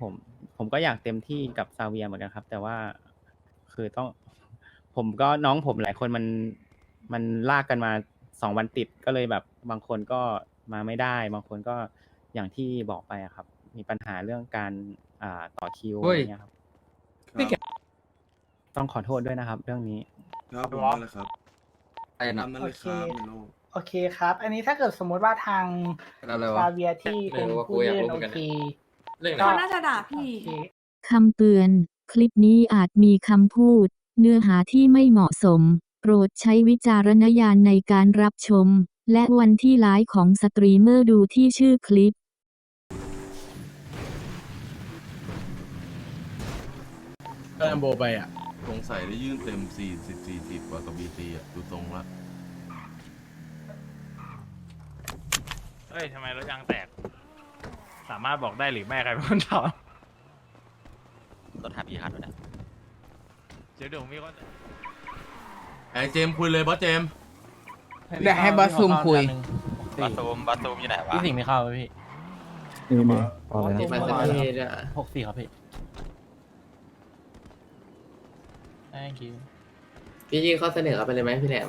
ผมผมก็อยากเต็มที่กับซาเวียเหมือนกันครับ แต่ว่าคือต้อง ผมก็น้องผมหลายคนมันมันลากกันมาสองวันติดก็เลยแบบ บางคนก็มาไม่ได้ บางคนก็อย่างที่บอกไปอะครับ มีปัญหาเรื่องการอ่าต่อคิวเฮ้อะไรยเงี้ยครับครับ ต้องขอโทษด้วยนะครับ เรื่องนี้ ครับผมนั่นแหละครับอะไรนะทำนั่นเลยครับโอเคเมโล โอเคครับ อันนี้ถ้าเกิดสมมุติว่าทางอะไรวะ ซาเวียที่ไม่เป็นรู้ว่าผู้กูอยากยื่นรู้โอเหมือนกันเค เรื่องไหนก็เขาน่าจะด่าโอพี่เคคำเตือน คลิปนี้อาจมีคำพูด เนื้อหาที่ไม่เหมาะสม โปรดใช้วิจารณญาณในการรับชม และวันที่ไลฟ์ของสตรีมเมอร์ดูที่ชื่อคลิปก็ลัมโบไปอะ สงสัยได้ยื่นเต็มสี่สิบสี่สิบกว่ากับบีซีอะ ดูทรงละเฮ้ยทำไมรถยางแตก สามารถบอกได้หรือไม่ใครเป็นคนถามรถหาพี่คันด้วยนะเดี๋ยวเดี๋ยวมีคนไอ้เจมส์คุยเลยบอสเจมส์เดี๋ยวให้บอสซูมคุยบัสตูมบัสตูมอยู่ไหนวะพี่สิงห์ไม่เข้าไหมพี่นี่นี่พอเลยนะมันจะมีหกสี่ครับพี่ thank you พี่ยื่นข้อเสนอเขาไปเลยไหมพี่แหลม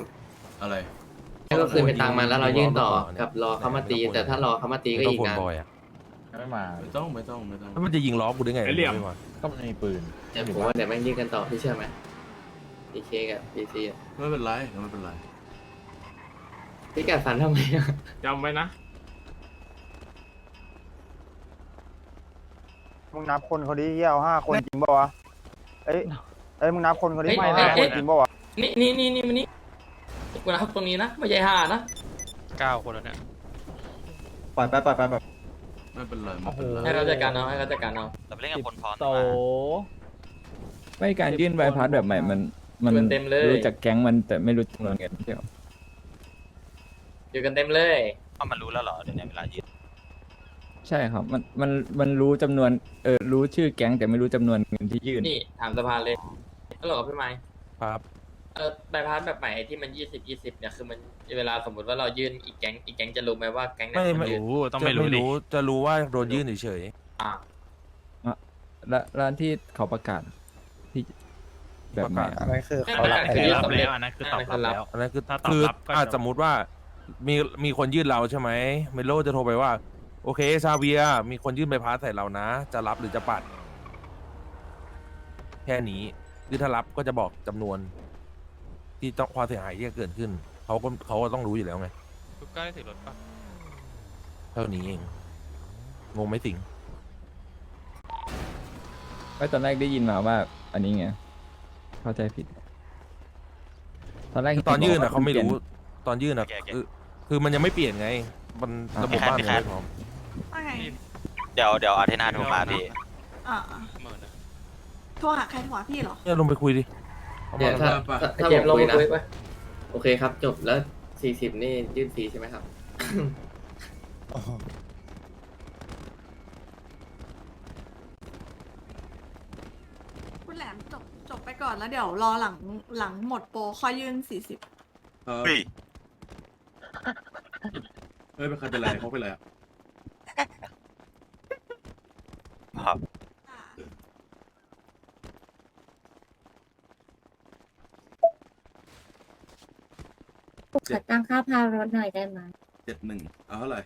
อะไรให้ก็คืนเป็นตังค์มันแล้วเรายื่นต่อกับรอเขามาตี แต่ถ้ารอเขามาตีก็อีกนาน ไม่มาไม่ต้องไม่ต้องไม่ต้องแล้วมันจะยิงล้อกูได้ไงไอ้เหลี่ยมไม่าก็มันมีปืนแต่ผมว่าเดี๋ยวแม่งยื่นกันต่อพี่เชื่อไหมพีเคกับพีซีไม่เป็นไรไม่เป็นไรพี่กัดฟันทำไมอะจำไว้นะ มึงนับคนเขาดิเหี้ยเอาห้าคนจริงป่าวะ เอ้ย เอ้ยมึงนับคนเขาดิเฮ้ยเอาห้าคนจริงป่าวะนี่นี่นี่นี่มันนี่กูนะครับตรงนี้นะไม่ใช่ห้านะเก้าคนแล้วเนี่ยปล่อยไปปล่อยไปแบบ ไม่เป็นไรไม่เป็นไร ให้เขาจัดการเอาให้เขาจัดการเอาเราไปเล่นกับคนพร้อมโตดีกว่าไม่การยื่นใบพัดแบบใหม่มัน มันอยู่กันเต็มเลยรู้จักแก๊งมันแต่ไม่รู้จำนวนเงินใช่ไหมอยู่กันเต็มเลยเพราะมันรู้แล้วเหรอเดี๋ยวนี้เวลายืนใช่ครับ มัน มัน มันรู้จำนวน เออ รู้ชื่อแก๊งแต่ไม่รู้จำนวนเงินที่ยื่น นี่ถามสภาเลยฮัลโหลครับพี่ไม้ครับ เออใบพัดแบบใหม่ที่มันยี่สิบยี่สิบเนี่ยคือมันเวลาสมมติว่าเรายื่นอีกแก๊งอีกแก๊งจะรู้ไหมว่าแก๊งไหนไม่มัไม่นยื่นรู้ต้องจะไม่รู้ดิ จะรู้ว่าโดนยื่นเฉยอ่าและร้านที่เขาประกาศที่แบบใหม่อะอะไรคือเขารับคือรับแล้วอันนั้นคือตอบรับแล้วๆอันนั้นคือถ้าตอบคือรับก็อาจจะสมมติว่ามีมีคนยื่นเราใช่ไหมเมโลจะโทรไปว่า โอเคซาเวียมีคนยื่นใบพัดใส่เรานะ จะรับหรือจะปัด แค่นี้คือถ้ารับก็จะบอกจำนวน ที่ต้องความเสียหายที่จะเกิดขึ้นเขาก็เขาก็ต้องรู้อยู่แล้วไงทุกใกล้ถือรถปะเท่านี้เองงงไหมสิงไม่ตอนแรกได้ยินมาว่า อันนี้ไงเข้าใจผิด ตอนแรกตอนยื่นอะบกว่เขาไม่รู้ปลี่ยตอนยื่นอะคือคือมันยังไม่เปลี่ยนไง มันระบบบ้านมันยังไม่พร้อมว่าไงเดี๋ยวเดี๋ยวอาเทนาโทรมาพี่อ่าโทรหาใครโทรหาพี่เหรอเนี่ยลงไปคุยดิ เนี่ยถ้าถ้าถ้าผมคุยนะโอเคครับ จบแล้วสี่สิบนี่ยื่นฟรีใช่ไหมครับคุณแหลมจบจบไปก่อนแล้วเดี๋ยวรอหลังหลังหมดโปรค่อยยื่นสี่สิบครับเฮ้ยเฮ้ยเป็นใครเป็นไรเขาเป็นไรอะครับ ขอตั้งค่าพารถหน่อยได้ไหมเจ็ดหนึ่งเอาเท่าไหร่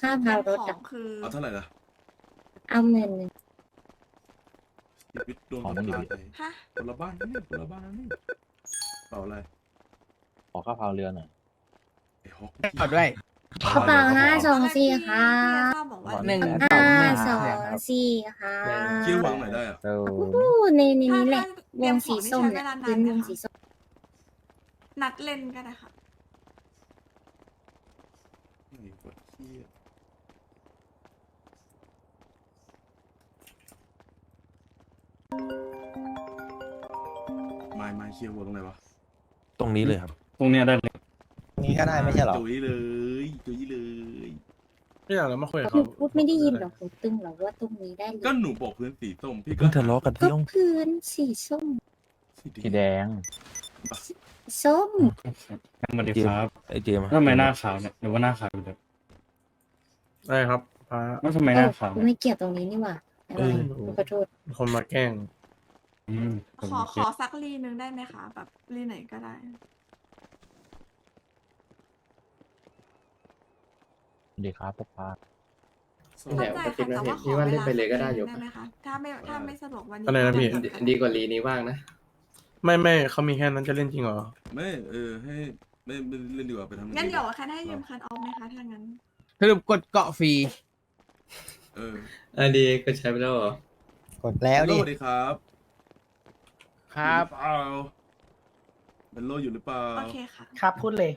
ค่าพารถคือเอาเท่าไหร่ล่ะเอาเงินชีวิตโดนของตัมัดนอยู่ขาดดิไปฮะคนละบ้านนะเนี่ยคนละบ้านนะนี่เปล่าอะไรขอข้าวพาวเรือหน่อย ไอ้ฮอกเอาด้วย กระเป๋าห้าสองสี่ค่ะชอบบอกว่าหนึ่ง ห้าสองสี่ค่ะเชี่ยววางไหนอยได้อะเราในนี้แหละวงสีส้มแหละพื้นวงสีส้ม นัดเล่นก็ได้ค่ะไอ้ปวดเชี่ยไม้ไม้เชี่ยววัวตรงไหนวะตรงนี้เลยครับพรุ่งนี้ได้เลยนี้ก็ได้ไม่ใช่หรอ จุยเลยจุยเลยพี่อยากเรามาคุยกับหนูเขาพูดไม่ได้ยินหรอกหนูตึงหรอกว่าตรงนี้ได้เลก็ยหนูบอกพื้นสีส้มพี่ก็เพิ่งทะเลาะกันก็พี่ต้องพื้นสีส้มสีแดงส้ มสวัสดีครับไอ้เจมส์อะทำไมหน้าขาวเนี่ยหรือว่าหน้าขาวอยู่เดิมได้ครับฟ้าแล้วทำไมหน้าขาวไม่เกี่ยวตรงนี้นี่หว่าเออขอโทษคนมาแกล้งขอขอสักรีนึงได้ไหมคะแบบรีไหนก็ได้ดีครับป๊าเข้าใจค่ะแต่ว่าขอเวลาสักรีนึงได้ไหมคะถ้าไม่ถ้าไม่สะดวกวันนี้อะไรนะพี่ก็ดีกว่าลีนี้ว่างนะ ไม่ไม่เขามีแค่นั้นจะเล่นจริงเหรอ ไม่เออให้ไม่ไม่เล่นดีกว่าไปทำงั้นเดี๋ยวคันให้ยืมคันออฟไหมคะถ้างั้น สรุปกดเกาะฟรี เอออันดีก็ใช้ไปแล้วเหรอ กดแล้วเบลดิโลสวัสดีครับครับเปล่าเบลโลอยู่หรือเปล่า โอเคค่ะ ครับพูดเลย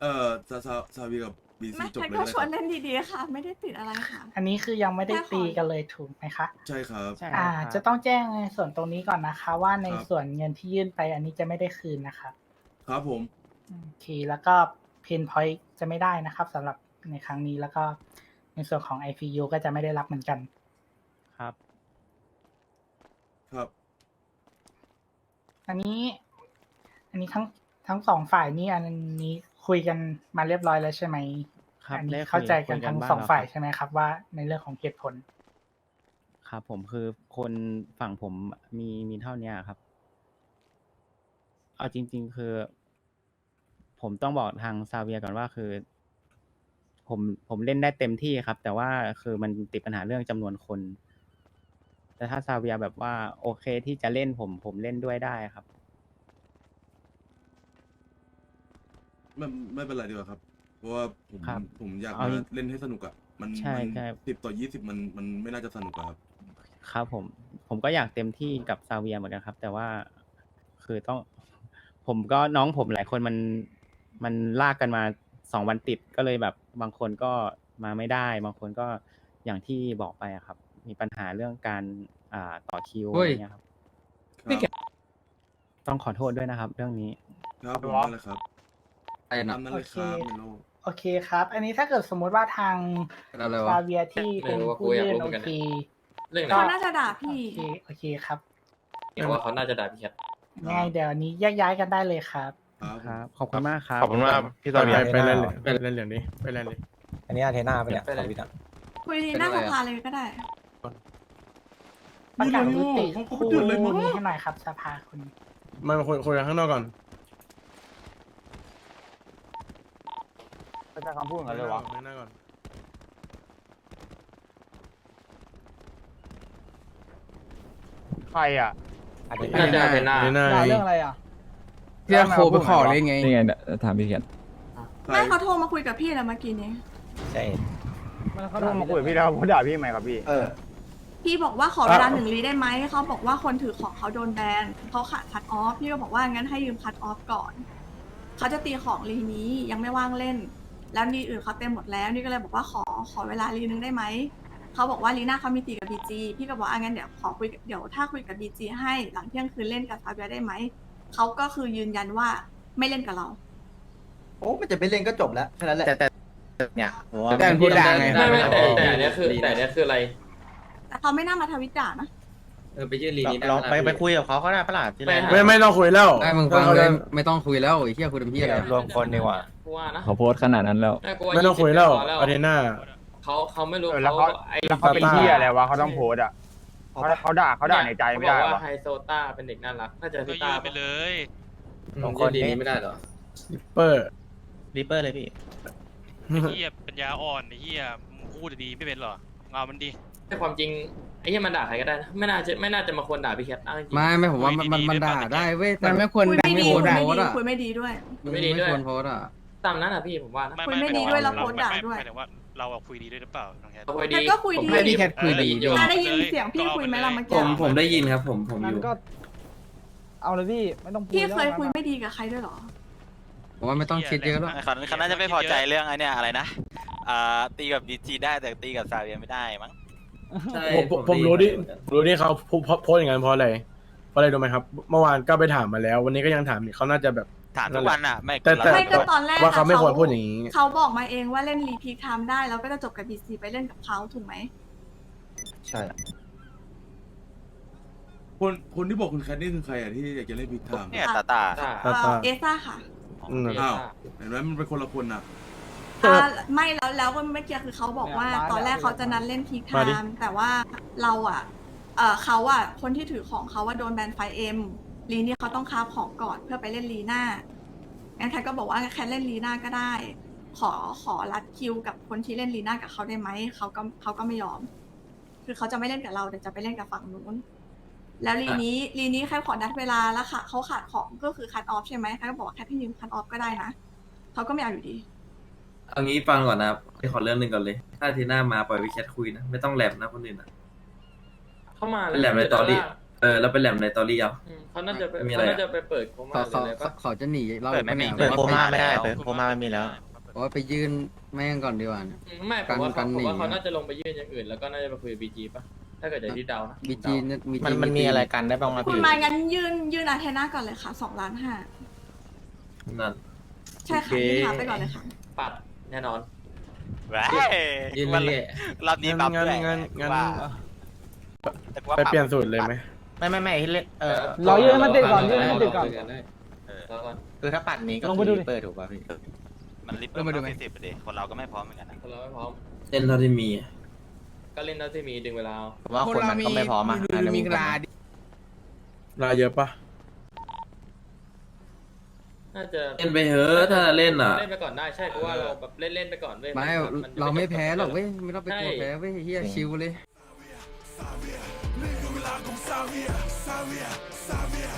เออซาซาซาวีกับ บีซีไม่จบคันเลยก็นะชควรันบเล่นดีๆค่ะ ไม่ได้ติดอะไรค่ะ อันนี้คือยังไม่ได้แค่ขอตีกันเลยถูกไหมคะ ใช่ครับ ใช่อ่า ครับจะต้องแจ้งในส่วนตรงนี้ก่อนนะคะ ว่าในครับ ส่วนเงินที่ยื่นไปอันนี้จะไม่ได้คืนนะครับครับผม โอเคแล้วก็เพนพอยต์จะไม่ได้นะครับสำหรับในครั้งนี้แล้วก็ในส่วนของ IPU ก็จะไม่ได้รับเหมือนกัน ครับ ครับ อันนี้ อันนี้ทั้งทั้งสองฝ่ายนี่อันนี้ คุยกันมาเรียบร้อยแล้วใช่ไหมครับอันนี้ได้คุยเข้าใจกันคุยกันทั้งบ้างสองแล้วฝ่ายครับ ใช่ไหมครับว่าในเรื่องของเหตุผล ครับผมคือคนฝั่งผมมีมีเท่านี้ครับ เอาจริง ๆ คือ ผมต้องบอกทางซาเวียก่อนว่าคือ ผมผมเล่นได้เต็มที่ครับ แต่ว่าคือมันติดปัญหาเรื่องจำนวนคน แต่ถ้าซาเวียแบบว่า โอเคที่จะเล่นผมผมเล่นด้วยได้ครับ ไม่ไม่เป็นไรดีกว่าครับ เพราะว่าผมครับผมอยากเอามาจริงเล่นให้สนุกอะมันใช่มันใช่ สิบต่อยี่สิบมันมันไม่น่าจะสนุกอะครับ ครับผม ผมก็อยากเต็มที่กับซาเวียเหมือนกันครับ แต่ว่าคือต้อง ผมก็น้องผมหลายคนมันมันลากกันมาสองวันติดก็เลยแบบบางคนก็มาไม่ได้ บางคนก็อย่างที่บอกไปอะครับ มีปัญหาเรื่องการอ่าต่อคิวเฮ้อะไรยเงี้ยครับ ครับต้องขอโทษด้วยนะครับ เรื่องนี้ ครับผมได้เลยครับ ไอ้น่ะตามนั้นเลยครับโอเคเมโลโอเคครับ อันนี้ถ้าเกิดสมมุติว่าทางเป็นอะไรวะซาเวียที่เป็นไม่รู้ว่ากูผู้อยากยื่นรู้เหโอมือนกัน เค เรื่องไหนก็เขาน่าจะด่าโอพี่เคโอเคครับเห็นว่าเขาน่าจะด่าพี่แคทยังไงเดี๋ยวนี้แยกย้ายกันได้เลยครับ ครับ ครับ ขอบคุณมากครับขอบคุณมากพี่ตอนไปไปเล่นเลยไปเล่นเหรียญนี้ไปเล่นเลยอันนี้อาเทน่าไปเนี่ยไปเลยขอวิทย์อะคุยดีหน้าสภาเลยก็ได้ ประกาศยุติเขาคู่เขาเดือดเลยมั้งนี้ให้หน่อยครับสภาคุณมาคุยคุยกันข้างนอกก่อน ไม่ ใช่คำพูดกันเลยวะข้างหน้าก่อนใครอะน่าจะเป็นหน้าไม่น่าด่าเรื่องอะไรอะพี่โคไปขอเลยไงนี่ไงถามพี่แคทไม่เขาโทรมาคุยกับพี่แล้วเมื่อกี้นี้ใช่เขาต้องมาคุยกับพี่แล้วเขาด่าพี่ไหมครับพี่ เออ พี่บอกว่าขอเวลาหนึ่งลีได้ไหมเขาบอกว่าคนถือของเขาโดนแบนเขาขาดคัดออฟพี่ก็บอกว่างั้นให้ยืมคัดออฟก่อนเขาจะตีของลีนี้ยังไม่ว่างเล่น แล้วลีอื่นเขาเต็มหมดแล้วนี่ก็เลยบอกว่าขอขอเวลาลีนึงได้ไหมเขาบอกว่าลีน่าเขามีตีกับบีจีพี่ก็บอกอะงั้นเดี๋ยวขอคุยกับเดี๋ยวถ้าคุยกับบีจีให้หลังเที่ยงคืนเล่นกับซาเบียได้ไหมเขาก็คือยืนยันว่าไม่เล่นกับเรา โอ้มันจะไปเล่นก็จบแล้วแค่นั้นแหละแต่แต่เนี่ยผมว่าแต่พูดด่าไง ไม่ไม่แต่แต่อันเนี้ยคือแต่อันเนี้ยคืออะไร แต่เขาไม่น่ามาทวิตด่านะ เออไปยื่นลีนี้ลองไปไปคุยกับเขาก็ได้ปะล่ะที่แรกไม่ไม่ต้องคุยแล้ว ได้มึงฟังเลยไม่ต้องคุยแล้วไอ้เหี้ยคุยเป็นพี่อะไรรวมคนดีกว่า กูว่านะเขาโพสต์ขนาดนั้นแล้ว น่ากลัวไม่ต้องคุยแล้ว20อาเทน่า เขาเขาไม่รู้เออแล้วเขาเขาไอ้แล้วเขาเป็นเหี้ยอะไรวะเขาต้องโพสอะเขาเขาด่าเขาด่าในใจไม่ได้เขาบอกหรว่าอไฮโซต้าเป็นเด็กน่ารักน่าจะไฮโซต้าปะยอืมสองคนยื่นลีนี้ไม่ได้เหรอเปอร์ริปเปอร์เลยพี่ เฮียปัญญาอ่อนไอ้เฮียมึงพูดดีๆไม่เป็นหรอเงามันดี แต่ความจริงไอ้เหี้ยมันด่าใครก็ได้นะไม่น่าจะไม่น่าจะมาควรด่าพี่แคทอ้างจริง ไม่ไม่ผมว่ามันมันมันด่าได้เว้ยแต่ไม่ควรคุยไม่ดีโพคุสยต์ไม่โพสดีต์อะคุยไม่ดีด้วย ไม่ดีด้วยควรโพสต์อะตามนั้นอะพี่ผมว่านะ คุยไม่ดีด้วยแล้วโพสต์ด่าด้วย หมายถึงว่าเราอะคุยดีด้วยหรือเปล่าน้องแคทเขาคุยดีแต่ก็คุยดี ผมไม่พี่แคทคุยดีอยู่ อะได้ยินเสียงพี่คุยไหมล่ะเมื่อผกี้มผมได้ยินครับ ผมผมอยู่ก็ เอาเลยพี่ ไม่ต้องพี่เคยคุยไม่ดีกับใครด้วยเหรอ ผมว่าไม่ต้องคิดเยอะหรอก เขาเขาน่าจะไม่พอใจเรื่องไอ้เนี่ยอะไรนะอ่าตีกับบีจีได้แต่ตีกับซาเวียไม่ได้มั้ง ใช่ผมผมผมรู้ดิรู้ดิเขาโพโพสอย่างนั้นเพราะอะไรเพราะอะไรรู้ไหมครับ เมื่อวานก็ไปถามมาแล้ว วันนี้ก็ยังถามอีกเขาน่าจะแบบ ถามทุกวันอะ ไม่แต่แต่ ไม่ก็ตอนแรกว่าเขาไม่อะควรพูดอย่างนี้ เขาบอกมาเองว่าเล่นรีพีคไทม์ได้แล้วก็จะจบกับบีซีไปเล่นกับเขาถูกไหม ใช่ คนคนที่บอกคุณแคทนี่คือใครอะที่อยากจะเล่นพิกไทม์เนี่ยตาตาด่าตาเอ่อเอซ่าค่ะอืม อ้าวเห็นไหมมันเป็นคนละคนอะ อ่าไม่แล้วแล้วก็เมื่อกี้คือเขาบอกว่า ตอนแรกเขาจะนัดเล่นพีคไทมาดิม์แต่ว่าเราอะเออเขาอะคนที่ถือของเขาว่าโดนแบนไฟเอ็ม ลีนี่เขาต้องคาบของก่อนเพื่อไปเล่นลีน่างั้นแคทก็บอกว่าแคทเล่นลีน่าก็ได้ ขอขอรัดคิวกับคนที่เล่นลีน่ากับเขาได้ไหมเขาก็เขาก็ไม่ยอม คือเขาจะไม่เล่นกับเราแต่จะไปเล่นกับฝั่งนู้น แล้วลีนี้ลีนี้แค่ขอนัดเวลาแล้วค่ะเขาขาดของก็คือคัดออฟใช่ไหมแคทก็บอกว่าแคทพี่ยืมคัดออฟก็ได้นะเขาก็ไม่เอาอยู่ดีเอางี้ฟังก่อนนะครับไปขอเรื่องหนึ่งก่อนเลย ถ้าอาทีหน้ามาปล่อยวิแชทคุยนะ ไม่ต้องแหลมนะคนอื่นนะเข้ามาเป็นแหลมในตอรี่ เออแล้วเป็นแหลมในตอรี่เอา เขาน่าจะไปไม่มีอะไรเขาอะน่าจะไปเปิดโคม่าหรืออะไรปะเขาจะหนีเราเปิดไม่มีเปิดโคม่าไม่ได้เปิดโคม่าไม่มีแล้วเพราะว่าไปยื่นแม่งก่อนดีกว่าอืมไม่ผมว่ากัเขานผมว่าหนีเขาน่าจะลงไปยื่นอย่างอื่น แล้วก็น่าจะไปคุยบีจีป่ะ ถ้าเกิดจากที่เดานะ บีจีมันมันมีอะไรกันได้บ้างมาคุณพี่ มางั้นยื่นยื่นอาเทน่าก่อนเลยค่ะสองล้านห้านั่นใช่ค่ะยื่นหาไปก่อนเลยค่ะ ปัดแน่นอน แหว้ยืนมันเรื่อยรอบนี้ปรับงั้นด้วยงั้นงั้นว่าแต่กูว่าไปรับเปลี่ยนสูตรเลยไหม ไม่ไม่ไม่เล่นเออรอยื่นให้มันติดก่อนยื่นให้มันติดก่อนเออรอก่อนคือถ้าปัดนี้ก็ลงไปดูดิ เปิดถูกป่ะพี่ มันรีบลงมาดูไหม สิบไปดิคนเราก็ไม่พร้อมเหมือนกันนะคนเราไม่พร้อม เล่นเท่าที่มี ก็เล่นเท่าที่มีดึงเวลาเอาผมว่าคนมันก็ไม่พร้อมอะอาจจะมีคนลาเยอะปะน่าจะเล่นไปเถอะถ้าเล่นอะ เล่นไปก่อนได้ใช่เพราะว่าเราแบบเล่นเล่นๆไปก่อนเว้ยไม่นเราไม่แพ้หรอกเว้ยยไม่ต้องไปกลัวแพ้เว้ยเฮียชิวเลย นี่คือ